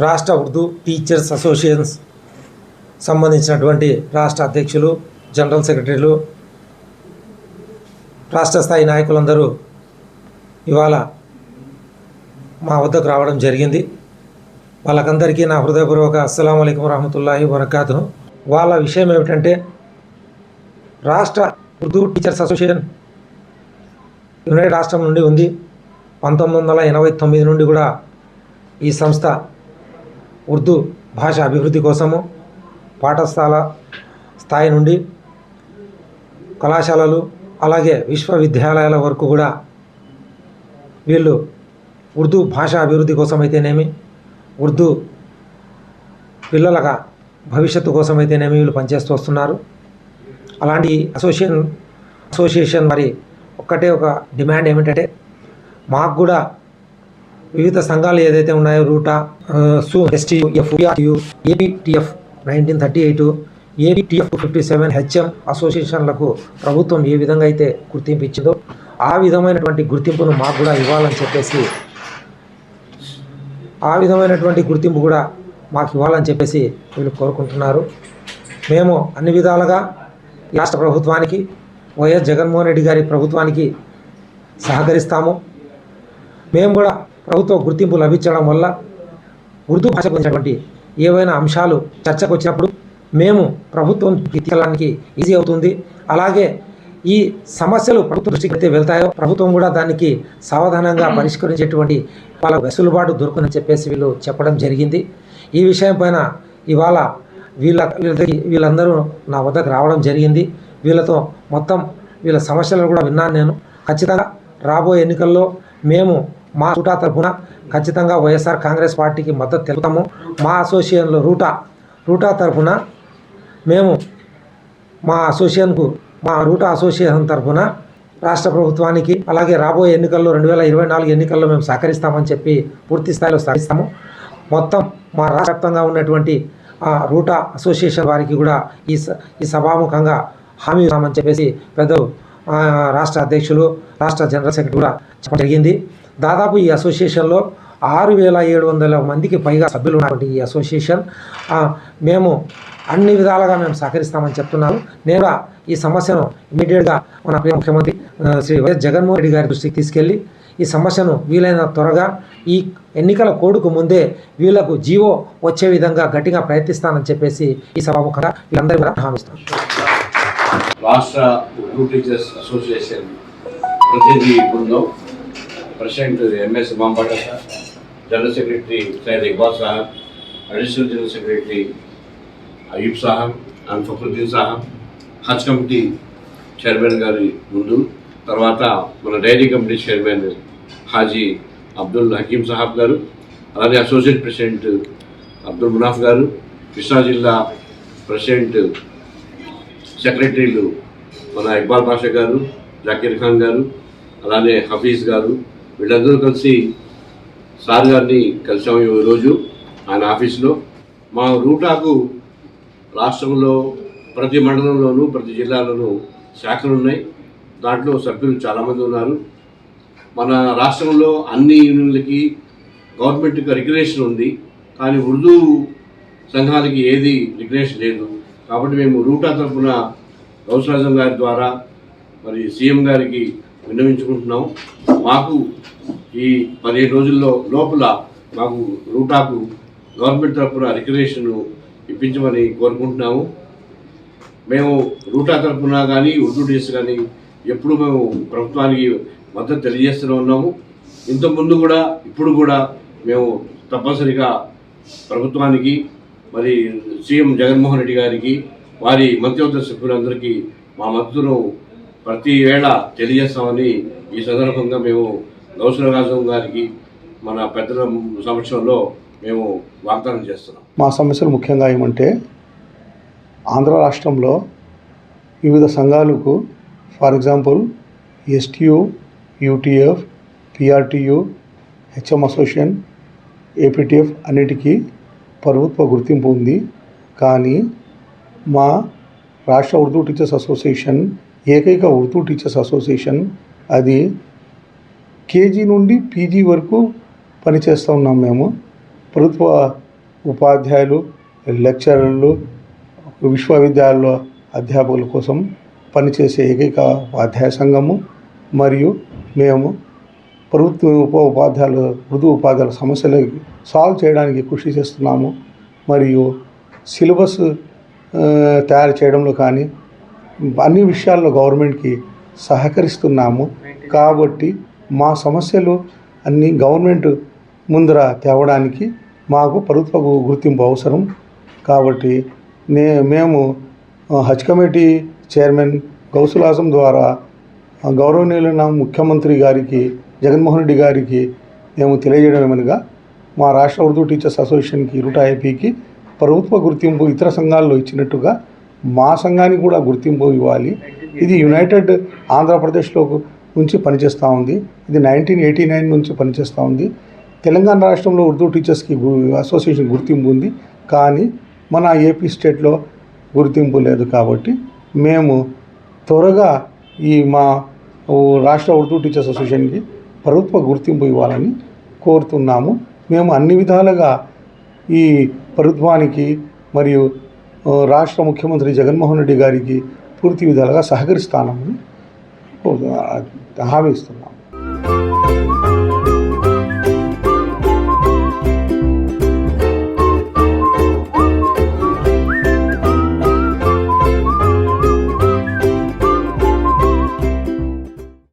రాష్ట్ర Urdu teachers associations సంబంధించినటువంటి రాష్ట్ర అధ్యక్షులు జనరల్ సెక్రటరీలు రాష్ట్ర స్థాయి నాయకులందరూ ఇవాళ మా వద్దకు రావడం జరిగింది. వాళ్ళకందరికీ నా హృదయపూర్వక అస్సలం అయికం రహమతుల్లాహి వరకాతు వాళ్ళ విషయం ఏమిటంటే రాష్ట్ర ఉర్దూ టీచర్స్ అసోసియేషన్ యునైటెడ్ రాష్ట్రం నుండి ఉంది. పంతొమ్మిది వందల ఎనభై తొమ్మిది నుండి కూడా ఈ సంస్థ ఉర్దూ భాష అభివృద్ధి కోసము పాఠశాల స్థాయి నుండి కళాశాలలు అలాగే విశ్వవిద్యాలయాల వరకు కూడా వీళ్ళు ఉర్దూ భాష అభివృద్ధి కోసం అయితేనేమి ఉర్దూ పిల్లల భవిష్యత్తు కోసం అయితేనేమి వీళ్ళు పనిచేస్తూ వస్తున్నారు. అలాంటి అసోసియేషన్ అసోసియేషన్ మరి ఒక్కటే ఒక డిమాండ్ ఏమిటంటే మాకు కూడా వివిధ సంఘాలు ఏదైతే ఉన్నాయో రూటా సు STU FU ABTF nineteen thirty eight ABTF fifty seven HM అసోసియేషన్లకు ప్రభుత్వం ఏ విధంగా అయితే గుర్తింపు ఇచ్చిందో ఆ విధమైనటువంటి గుర్తింపును మాకు కూడా ఇవ్వాలని చెప్పేసి ఆ విధమైనటువంటి గుర్తింపు కూడా మాకు ఇవ్వాలని చెప్పేసి వీళ్ళు కోరుకుంటున్నారు. మేము అన్ని విధాలుగా రాష్ట్ర ప్రభుత్వానికి వైఎస్ జగన్మోహన్ రెడ్డి గారి ప్రభుత్వానికి సహకరిస్తాము. మేము కూడా ప్రభుత్వ గుర్తింపు లభించడం వల్ల ఉర్దూ భాష గురించినటువంటి ఏవైనా అంశాలు చర్చకు వచ్చినప్పుడు మేము ప్రభుత్వం తీసుకెళ్ళడానికి ఈజీ అవుతుంది. అలాగే ఈ సమస్యలు ప్రభుత్వ దృష్టికి అయితే వెళ్తాయో ప్రభుత్వం కూడా దానికి సావధానంగా పరిష్కరించేటువంటి వాళ్ళ వెసులుబాటు దొరుకుతుందని చెప్పేసి వీళ్ళు చెప్పడం జరిగింది. ఈ విషయం పైన ఇవాళ వీళ్ళ వీళ్ళ- వీళ్ళందరూ నా వద్దకు రావడం జరిగింది. వీళ్ళతో మొత్తం వీళ్ళ సమస్యలను కూడా విన్నాను నేను. ఖచ్చితంగా రాబోయే ఎన్నికల్లో మేము మా రూటా తరఫున ఖచ్చితంగా వైఎస్ఆర్ కాంగ్రెస్ పార్టీకి మద్దతు తెలుపుతాము. మా అసోసియేషన్లో రూటా రూటా తరఫున మేము మా అసోసియేషన్కు మా రూటా అసోసియేషన్ తరఫున రాష్ట్ర ప్రభుత్వానికి అలాగే రాబోయే ఎన్నికల్లో రెండు వేల ఇరవై నాలుగు ఎన్నికల్లో మేము సహకరిస్తామని చెప్పి పూర్తి స్థాయిలో సహకరిస్తాము. మొత్తం మా రాష్ట్ర ఉన్నటువంటి రూటా అసోసియేషన్ వారికి కూడా ఈ స- ఈ సభాముఖంగా హామీ ఇస్తామని చెప్పేసి పెద్దలు రాష్ట్ర అధ్యక్షులు రాష్ట్ర జనరల్ సెక్రటరీ కూడా చెప్పడం జరిగింది. దాదాపు ఈ అసోసియేషన్లో ఆరు వేల ఏడు వందల మందికి పైగా సభ్యులు ఉన్నటువంటి ఈ అసోసియేషన్. మేము అన్ని విధాలుగా మేము సహకరిస్తామని చెప్తున్నాను నేను ఈ సమస్యను ఇమీడియట్గా మన ప్రియ ముఖ్యమంత్రి శ్రీ వైఎస్ జగన్మోహన్ రెడ్డి గారి దృష్టికి తీసుకెళ్ళి ఈ సమస్యను వీలైన త్వరగా ఈ ఎన్నికల కోడుకు ముందే వీళ్ళకు జీవో వచ్చే విధంగా గట్టిగా ప్రయత్నిస్తానని చెప్పేసి ఈ సభాముఖంగా వీళ్ళందరూ కూడా హామీస్తాను రాష్ట్ర టీచర్స్ అసోసియేషన్ ప్రతినిధి బృందం president MS Mambata sir general secretary Syed Iqbal Saheb additional general secretary Ayub Saheb and Fakruddin Saheb Haj committee chairman గారి ముందు తర్వాత మన dairy committee chairman Haji Abdul Hakeem Sahab గారు అలాగే అసోసియేట్ ప్రెసిడెంట్ అబ్దుల్ మునాఫ్ గారు కృష్ణా జిల్లా ప్రెసిడెంట్ సెక్రటరీలు మన ఇక్బాల్ పాషా గారు జాకీర్ ఖాన్ గారు అలానే హఫీజ్ గారు వీళ్ళందరూ కలిసి సార్ గారిని కలిసాము ఈరోజు ఆయన ఆఫీస్లో. మా రూటాకు రాష్ట్రంలో ప్రతి మండలంలోనూ ప్రతి జిల్లాలోనూ శాఖలు ఉన్నాయి. దాంట్లో సభ్యులు చాలామంది ఉన్నారు. మన రాష్ట్రంలో అన్ని యూనియన్లకి గవర్నమెంట్కి రెగ్యులేషన్ ఉంది. కానీ ఉర్దూ సంఘాలకి ఏది రెగ్యులేషన్ లేదు. కాబట్టి మేము రూటా తరఫున గౌసరాజం గారి ద్వారా మరి సీఎం గారికి విన్నవించుకుంటున్నాం. మాకు ఈ పదిహేను రోజుల్లో లోపల మాకు రూటాకు గవర్నమెంట్ తరఫున రికగ్నేషన్ ఇప్పించమని కోరుకుంటున్నాము. మేము రూటా తరఫున కానీ ఉర్దూ డేస్ కానీ ఎప్పుడు మేము ప్రభుత్వానికి మద్దతు తెలియజేస్తూనే ఉన్నాము. ఇంతకుముందు కూడా ఇప్పుడు కూడా మేము తప్పనిసరిగా ప్రభుత్వానికి మరి సీఎం జగన్మోహన్ రెడ్డి గారికి వారి మంత్రివర్గ సభ్యులందరికీ మా మద్దతును ప్రతి వేళ తెలియజేస్తామని ఈ సందర్భంగా మేము గౌసరాజం గారికి మన పెద్దల సమక్షంలో మేము వాగ్దానం చేస్తున్నాం. మా సమస్యలు ముఖ్యంగా ఏమంటే ఆంధ్ర రాష్ట్రంలో వివిధ సంఘాలకు for example STU UTF PRTU HM association APTF అన్నిటికీ ప్రభుత్వ గుర్తింపు ఉంది. కానీ మా రాష్ట్ర ఉర్దూ టీచర్స్ అసోసియేషన్ ఏకైక ఉర్దూ టీచర్స్ అసోసియేషన్ అది కేజీ నుండి పీజీ వరకు పనిచేస్తూ ఉన్నాం మేము. ప్రభుత్వ ఉపాధ్యాయులు లెక్చరర్లు విశ్వవిద్యాలయాల్లో అధ్యాపకుల కోసం పనిచేసే ఏకైక ఉపాధ్యాయ సంఘము. మరియు మేము ప్రభుత్వ ఉప ఉపాధ్యాయులు మృదు ఉపాధ్యాయుల సమస్యలు సాల్వ్ చేయడానికి కృషి చేస్తున్నాము. మరియు సిలబస్ తయారు చేయడంలో కానీ అన్ని విషయాల్లో గవర్నమెంట్కి సహకరిస్తున్నాము. కాబట్టి మా సమస్యలు అన్ని గవర్నమెంట్ ముందర తేవడానికి మాకు ప్రభుత్వ గుర్తింపు అవసరం. కాబట్టి నే మేము హజ్ కమిటీ చైర్మన్ గౌసులాసం ద్వారా గౌరవనీయులైన ముఖ్యమంత్రి గారికి జగన్మోహన్ రెడ్డి గారికి మేము తెలియజేయడం ఏమనగా మా రాష్ట్ర ఉర్దూ టీచర్స్ అసోసియేషన్కి రుటా ఐపీకి ప్రభుత్వ గుర్తింపు ఇతర సంఘాల్లో ఇచ్చినట్టుగా మా సంఘానికి కూడా గుర్తింపు ఇవ్వాలి. ఇది యునైటెడ్ ఆంధ్రప్రదేశ్లో నుంచి పనిచేస్తూ ఉంది. ఇది నైన్టీన్ ఎయిటీ నైన్ నుంచి పనిచేస్తూ ఉంది. తెలంగాణ రాష్ట్రంలో ఉర్దూ టీచర్స్కి అసోసియేషన్ గుర్తింపు ఉంది. కానీ మన ఏపీ స్టేట్లో గుర్తింపు లేదు కాబట్టి మేము త్వరగా ఈ మా రాష్ట్ర ఉర్దూ టీచర్స్ అసోసియేషన్కి ప్రభుత్వ గుర్తింపు ఇవ్వాలని కోరుతున్నాము. మేము అన్ని విధాలుగా ఈ ప్రభుత్వానికి మరియు రాష్ట్ర ముఖ్యమంత్రి జగన్మోహన్ రెడ్డి గారికి పూర్తి విధాలుగా సహకరిస్తామని హామీ ఇస్తున్నాము